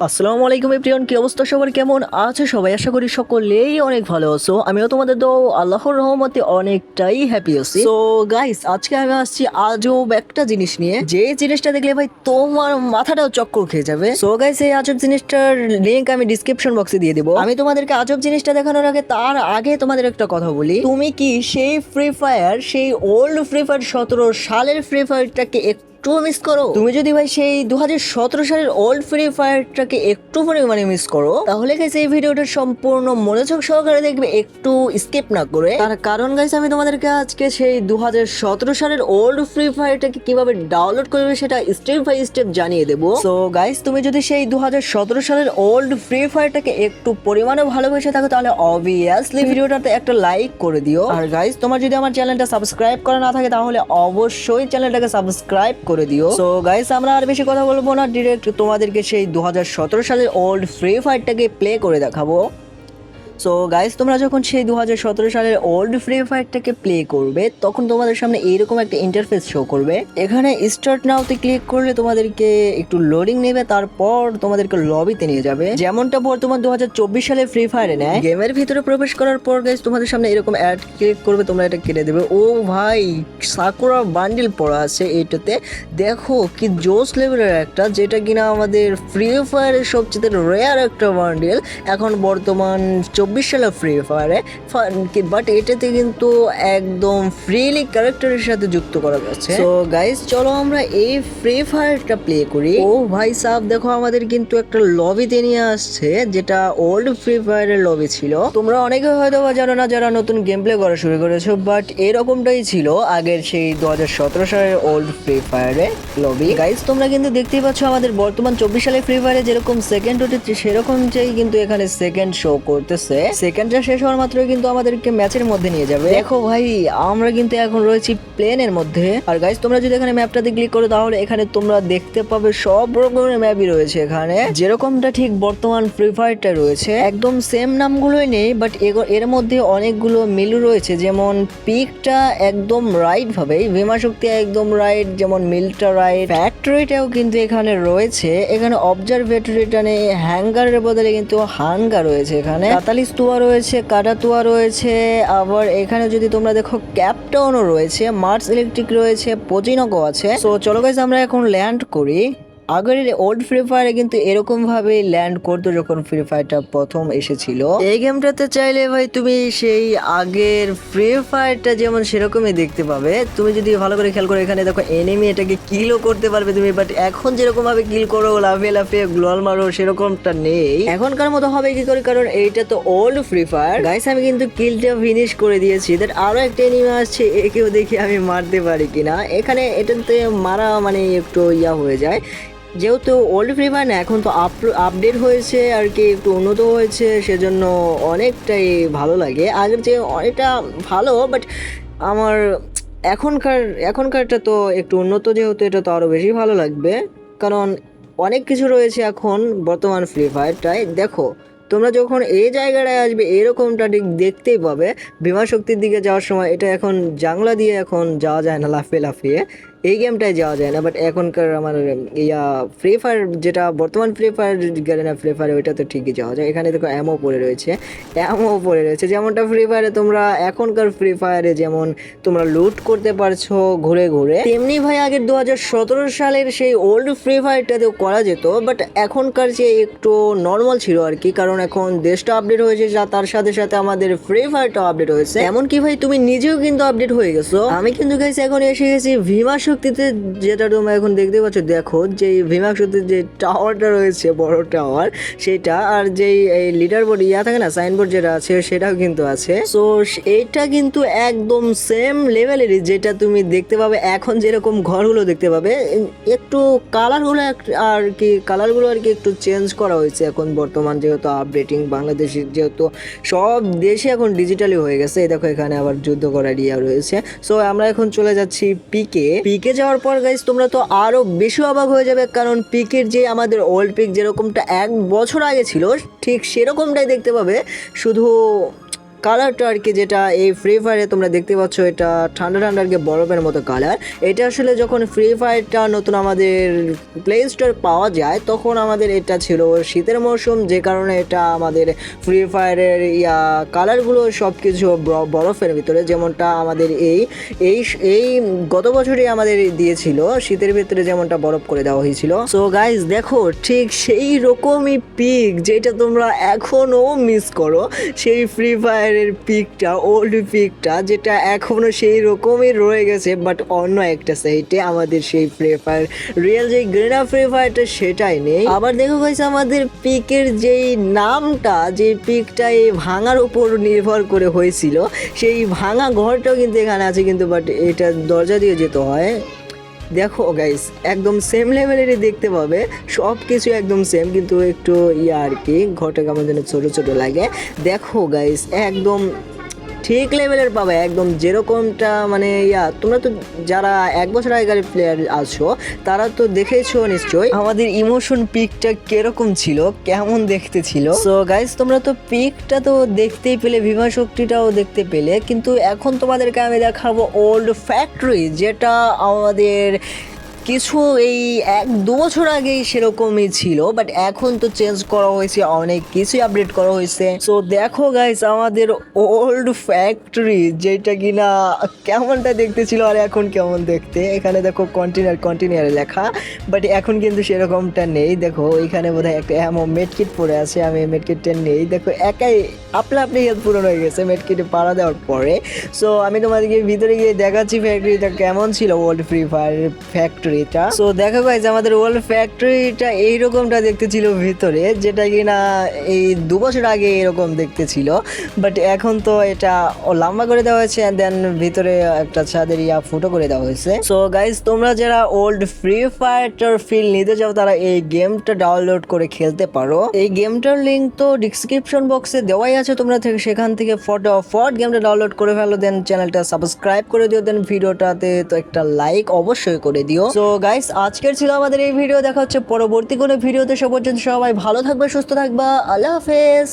আসসালামু আলাইকুম এভরিওয়ান, কি অবস্থা সবার কেমন আছে সবাই? আশা করি সকলেই অনেক ভালো আছো। আমিও তোমাদের তো আল্লাহর রহমতে অনেকটাই হ্যাপি আছি। সো গাইস আজকে আমি আসছি আজব একটা জিনিস নিয়ে। যে জিনিসটা দেখলে ভাই তোমার মাথাটাও চক্কর খেয়ে যাবে। সো গাইস এই আজব জিনিসটার লিংক আমি ডিসক্রিপশন বক্সে দিয়ে দেবো। আমি তোমাদেরকে আজব জিনিসটা দেখানোর আগে তার আগে তোমাদের একটা কথা বলি। তুমি কি সেই ফ্রি ফায়ার সেই ওল্ড ফ্রি ফায়ার সতেরো সালের ফ্রি ফায়ারটাকে একটু মিস করো। তুমি যদি ভাই সেই দু হাজার সতেরো সালের ওল্ড ফ্রি ফায়ারটাকে একটু পরিমাণে মিস করো, তাহলে গাইস এই ভিডিওটা সম্পূর্ণ মনোযোগ সহকারে দেখবে, একটু স্কিপ না করে। তার কারণ গাইস আমি তোমাদেরকে আজকে সেই দু হাজার সতেরো সালের ওল্ড ফ্রি ফায়ারটাকে কীভাবে ডাউনলোড করবে সেটা স্টেপ বাই স্টেপ জানিয়ে দেবো। সো গাইস তুমি যদি সেই দু হাজার সতেরো সালের ওল্ড ফ্রি ফায়ারটাকে একটু পরিমাণে ভালোবেসে থাকো, তাহলে অবভিয়াসলি ভিডিওটাতে একটা লাইক করে দিও। আর গাইস তোমার যদি আমার চ্যানেলটা সাবস্ক্রাইব করা না থাকে, তাহলে অবশ্যই চ্যানেলটাকে সাবস্ক্রাইব করে দিও। তো গাইস আমরা আর বেশি কথা বলব না। ডিরেক্ট তোমাদেরকে সেই দু সালের ওল্ড ফ্রি ফায়ারটাকে প্লে করে দেখাবো। সো গাইস তোমরা যখন সেই দু হাজার সতেরো সালের ওল্ড ফ্রি ফায়ারটাকে প্লে করবে, তখন তোমাদের সামনে এইরকম একটা ইন্টারফেস শো করবে। এখানে স্টার্ট নাওতে ক্লিক করলে তোমাদেরকে একটু লোডিং নেবে, তারপর তোমাদেরকে লবিতে নিয়ে যাবে। যেমনটা বর্তমান দু হাজার চব্বিশ সালে ফ্রি ফায়ারে নেয়। গেমের ভিতরে প্রবেশ করার পর গাইস তোমাদের সামনে এরকম অ্যাড ক্লিক করবে, তোমরা এটা কেটে দেবে। ও ভাই সাকুরা বান্ডিল পড়া আছে এইটাতে। দেখো কি জোস লেভেলের একটা, যেটা কিনা আমাদের ফ্রি ফায়ারের সবচেয়ে রেয়ার একটা বান্ডিল এখন বর্তমান চব্বিশ সালে ফ্রি ফায়ারে বাট এটাতে কিন্তু একদম ফ্রিলি ক্যারেক্টারের সাথে যুক্ত করা যাচ্ছে। তো গাইস চলো আমরা এই ফ্রি ফায়ারটা প্লে করি। ও ভাই সাহ দেখো আমাদের কিন্তু একটা লবিতে নিয়ে আসছে যেটা ওল্ড ফ্রি ফায়ারের লবি ছিল। তোমরা অনেকে হয়তো বা জানো না যারা নতুন গেম প্লে করা শুরু করেছ বাট এরকমটাই ছিল আগের সেই দু হাজার সতেরো সালের ওল্ড ফ্রি ফায়ারে লবি গাইস তোমরা কিন্তু দেখতেই পাচ্ছ আমাদের বর্তমান চব্বিশ সালে ফ্রি ফায়ারে যেরকম সেকেন্ড উঠেছে সেরকম চাই কিন্তু এখানে সেকেন্ড শো করতেছে। সেকেন্ডটা শেষ হওয়ার মাত্রই কিন্তু আমাদেরকে ম্যাচের মধ্যে নিয়ে যাবে। দেখো ভাই আমরা কিন্তু এখন রয়েছি প্লেনের মধ্যে। আর গাইস তোমরা যদি এখানে ম্যাপটাতে ক্লিক করো তাহলে এখানে তোমরা দেখতে পাবে সব রকমের ম্যাপই রয়েছে এখানে। যেরকমটা ঠিক বর্তমান ফ্রি ফায়ারটা রয়েছে। একদম সেম নামগুলোই নেই বাট এর মধ্যে অনেকগুলো মিল রয়েছে। যেমন পিকটা একদম রাইট ভাবেই ভীমা শক্তি একদম রাইট যেমন মিলটা রাইট ফ্যাক্টরিটাও কিন্তু এখানে রয়েছে। এখানে অবজারভেটরিটা নেই, হ্যাঙ্গারের বদলে কিন্তু হাঙ্গা রয়েছে এখানে। কাতালিস তুয়া রয়েছে, কাটা তুয়া রয়েছে, আবার এখানে যদি তোমরা দেখো, ক্যাপটাউনও রয়েছে, মার্স ইলেকট্রিক রয়েছে পজিনকও আছে। সো চলো গাইজ আমরা এখন ল্যান্ড করি। আগের ওল্ড ফ্রি ফায়ারে কিন্তু এরকম ভাবে ল্যান্ড করতো যখন ফ্রি ফায়ারটা প্রথম এসেছিল। এই গেমটাতে চাইলে ভাই তুমি সেই আগের ফ্রি ফায়ারটা যেমন সেরকমই দেখতে পাবে। তুমি যদি ভালো করে খেয়াল করো এখানে দেখো এনিমি এটাকে কিলও করতে পারবে তুমি বাট এখন যেরকম ভাবে কিল করো লাফে লাফে গ্লোয়াল মারো, সেরকমটা নেই। এখনকার মতো হবে কি করে? কারণ এইটা তো ওল্ড ফ্রি ফায়ার গাইস আমি কিন্তু কিলটা ফিনিশ করে দিয়েছি। দ্যাট আরও একটা এনিমি আসছে, একেও দেখি আমি মারতে পারি কিনা। এখানে এটাতে মারা মানে একটু ইয়া হয়ে যায়। যেহেতু ওল্ড ফ্রি ফায়ার এখন তো আপ আপডেট হয়েছে আর কি, একটু উন্নত হয়েছে, সেজন্য অনেকটাই ভালো লাগে। আগের যে অনেকটা ভালো বাট আমার এখনকার, এখনকারটা তো একটু উন্নত যেহেতু, এটা তো আরও বেশি ভালো লাগবে। কারণ অনেক কিছু রয়েছে এখন বর্তমান ফ্রি ফায়ারটায় দেখো, তোমরা যখন এই জায়গাটায় আসবে, এরকমটা ঠিক দেখতেই পাবে। বিমা শক্তির দিকে যাওয়ার সময় এটা এখন জাংলা দিয়ে এখন যাওয়া যায় না, লাফিয়ে লাফিয়ে। এই গেমটায় যাওয়া যায় না বাট এখনকার আমার, ইয়া ফ্রি ফায়ার যেটা, বর্তমান ফ্রি ফায়ার গেলে না ফ্রি ফায়ার ওইটা তো ঠিকই যাওয়া যায়। এখানে দেখো অ্যামো পড়ে রয়েছে অ্যামো পড়ে রয়েছে। যেমনটা ফ্রি ফায়ারে তোমরা, এখনকার ফ্রি ফায়ারে যেমন তোমরা লুট করতে পারছ ঘুরে ঘুরে, তেমনি ভাই আগের দু সালের সেই ওল্ড ফ্রি ফায়ারটাতেও করা যেত বাট এখনকার যে একটু নর্মাল ছিল আর কি, কারণ এখন দেশটা আপডেট হয়েছে, যা তার সাথে সাথে আমাদের ফ্রি ফায়ারটা আপডেট হয়েছে। এমনকি ভাই তুমি নিজেও কিন্তু আপডেট হয়ে গেছো। আমি কিন্তু গাইছি এখন এসে গেছি ভীমা শক্তিতে যেটা তোমরা এখন দেখতে পাচ্ছ, দেখো যে ভীমা শক্তির যে টাওয়ারটা রয়েছে, বড় টাওয়ার সেটা আর যেই এই লিডার বোর্ড ইয়া থাকে না সাইনবোর্ড যেটা আছে, সেটাও কিন্তু আছে। সো এইটা কিন্তু একদম সেম লেভেলেরই যেটা তুমি দেখতে পাবে। এখন যেরকম ঘরগুলো দেখতে পাবে, একটু কালারগুলো আর কি কালারগুলো আর কি একটু চেঞ্জ করা হয়েছে এখন বর্তমান যেহেতু আপডেটিং বাংলাদেশের যেহেতু সব দেশে এখন ডিজিটালি হয়ে গেছে। এই দেখো এখানে আবার যুদ্ধ করার ইয়া রয়েছে। সো আমরা এখন চলে যাচ্ছি পিকে পিকে যাওয়ার পর গাইজ তোমরা তো আরও বেশি অবাক হয়ে যাবে, কারণ পিকের যে আমাদের ওল্ড পিক যেরকমটা এক বছর আগে ছিল, ঠিক সেরকমটাই দেখতে পাবে। শুধু কালারটা আর কি যেটা এই ফ্রি ফায়ারে তোমরা দেখতে পাচ্ছ, এটা ঠান্ডা ঠান্ডা আর কি বরফের মতো কালার। এটা আসলে যখন ফ্রি ফায়ারটা নতুন আমাদের প্লে স্টোর পাওয়া যায়, তখন আমাদের এটা ছিল শীতের মৌসুম যে কারণে এটা আমাদের ফ্রি ফায়ারের ইয়া কালারগুলো সব কিছু বরফের ভিতরে। যেমনটা আমাদের এই এই এই গত বছরই আমাদের দিয়েছিল, শীতের ভিতরে যেমনটা বরফ করে দেওয়া হয়েছিল। সো গাইজ দেখো, ঠিক সেই রকমই পিক যেটা তোমরা এখনও মিস করো, সেই ফ্রি ফায়ারের পিকটা ওল্ড পিকটা, যেটা এখনও সেই রকমই রয়ে গেছে বাট অন্য একটা সাইটে আমাদের সেই ফ্রি ফায়ার রিয়েল যে গ্রেনা ফ্রি ফায়ারটা সেটাই নেই। আবার দেখো গাইজ আমাদের পিকের যেই নামটা, যে পিকটা এই ভাঙার উপর নির্ভর করে হয়েছিল, সেই ভাঙা ঘরটাও কিন্তু এখানে আছে কিন্তু বাট এটা দরজা দিয়ে যেতে হয়। দেখো গাইস একদম সেম লেভেলেরই দেখতে পাবে। সব কিছু একদম সেম কিন্তু একটু ইয়ে আর কি ঘটে কেমন যেন ছোটো ছোটো লাগে। দেখো গাইস একদম ঠিক লেভেলের পাবে, একদম যেরকমটা মানে ইয়া। তোমরা তো যারা এক বছর আগেকার প্লেয়ার আছো, তারা তো দেখেছ নিশ্চয়ই। আমাদের ইমোশন পিকটা কীরকম ছিল, কেমন দেখতে ছিল। সো গাইস তোমরা তো পিকটা তো দেখতেই পেলে বিভা শক্তিটাও দেখতে পেলে। কিন্তু এখন তোমাদেরকে আমি দেখাবো ওল্ড ফ্যাক্টরি যেটা আমাদের কিছু এই এক দু বছর আগেই সেরকমই ছিল বাট এখন তো চেঞ্জ করা হয়েছে, অনেক কিছুই আপডেট করা হয়েছে। সো দেখো গাইস আমাদের ওল্ড ফ্যাক্টরি যেটা কিনা কেমনটা দেখতে ছিল আর এখন কেমন দেখতে? এখানে দেখো কন্টিনিউয়ার কন্টিনিউয়ার লেখা বাট এখন কিন্তু সেরকমটা নেই। দেখো এখানে বোধহয় একটা এমন মেডকিট পড়ে আছে, আমি মেডকিটটা নেই। দেখো একাই আপনা আপনি হেল্প পূরণ হয়ে গেছে মেডকিটে পাড়া দেওয়ার পরে। সো আমি তোমাদেরকে ভিতরে গিয়ে দেখাচ্ছি ফ্যাক্টরিটা কেমন ছিল ওল্ড ফ্রি ফায়ার ফ্যাক্টরিটা সো দেখো গাইজ আমাদের ওল্ড ফ্যাক্টরিটা এইরকমটা দেখতে ছিল ভিতরে, যেটা কিনা এই দু বছর আগে এরকম দেখতে ছিল বাট এখন তো এটা লম্বা করে দেওয়া হয়েছে দেন ভিতরে একটা ছাদের ইয়া ফুটো করে দেওয়া হয়েছে। সো গাইজ তোমরা যারা ওল্ড ফ্রি ফায়ারটার ফিল নিতে চাও, তারা এই গেমটা ডাউনলোড করে খেলতে পারো। এই গেমটার লিঙ্ক তো ডিসক্রিপশন বক্সে দেওয়াই আছে, তোমরা থেকে সেখান থেকে ফটো ফট গেমটা ডাউনলোড করে ফেলো দেন চ্যানেলটা সাবস্ক্রাইব করে দিও দেন ভিডিওটাতে তো একটা লাইক অবশ্যই করে দিও। তো গাইস আজকের ছিল আমাদের এই ভিডিও দেখা হচ্ছে পরবর্তী কোনো ভিডিওতে সব পর্যন্ত সবাই ভালো থাকবে, সুস্থ থাকবা। আল্লাহ হাফেজ।